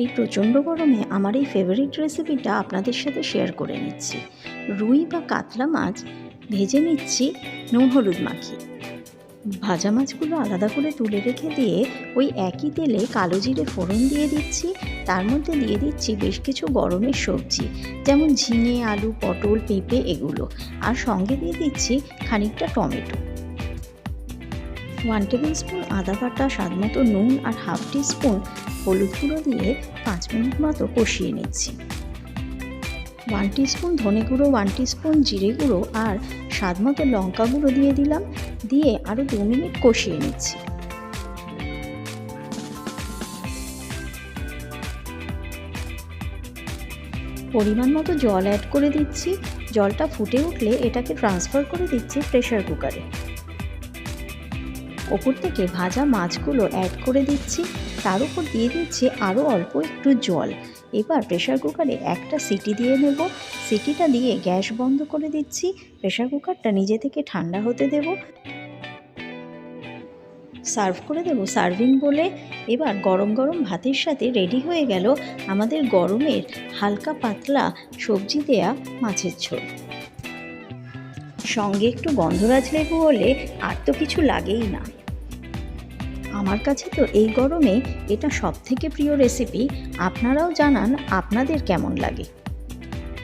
এই প্রচণ্ড গরমে আমার এই ফেভারিট রেসিপিটা আপনাদের সাথে শেয়ার করে নিচ্ছি। রুই বা কাতলা মাছ ভেজে নিচ্ছি নুন হলুদ মাখিয়ে। ভাজা মাছগুলো আলাদা করে তুলে রেখে দিয়ে ওই একই তেলে কালো জিরে ফোড়ন দিয়ে দিচ্ছি। তার মধ্যে দিয়ে দিচ্ছি বেশ কিছু গরমের সবজি, যেমন ঝিঙে, আলু, পটল, পেঁপে এগুলো। আর সঙ্গে দিয়ে দিচ্ছি খানিকটা টমেটো। ওয়ান টেবিল স্পুন আদা বাটা, স্বাদ মতো নুন আর হাফ টি স্পুন হলুদ গুঁড়ো দিয়ে পাঁচ মিনিট মতো কষিয়ে নিচ্ছি। ওয়ান স্পুন ধনে গুঁড়ো ওয়ান স্পুন জিরে গুঁড়ো আর স্বাদ মতো লঙ্কা গুঁড়ো দিয়ে দিলাম, দিয়ে আরও দু মিনিট কষিয়ে নিচ্ছি। পরিমাণ মতো জল অ্যাড করে দিচ্ছি। জলটা ফুটে উঠলে এটাকে ট্রান্সফার করে দিচ্ছি প্রেশার কুকারে ওপর থেকে ভাজা মাছগুলো অ্যাড করে দিচ্ছি। তার উপর দিয়ে দিচ্ছি আরও অল্প একটু জল। এবার প্রেশার কুকারে একটা সিটি দিয়ে নেব। সিটিটা দিয়ে গ্যাস বন্ধ করে দিচ্ছি। প্রেশার কুকারটা নিজে থেকে ঠান্ডা হতে দেব। সার্ভ করে দেব সার্ভিং বলে। এবার গরম গরম ভাতের সাথে রেডি হয়ে গেল আমাদের গরমের হালকা পাতলা সবজি দেয়া মাছের ঝোল। সঙ্গে একটু গন্ধরাজ লেবু হলে আর তো কিছু লাগেই না। আমার কাছে তো এই গরমে এটা সব থেকে প্রিয় রেসিপি আপনারাও জানান আপনাদের কেমন লাগে।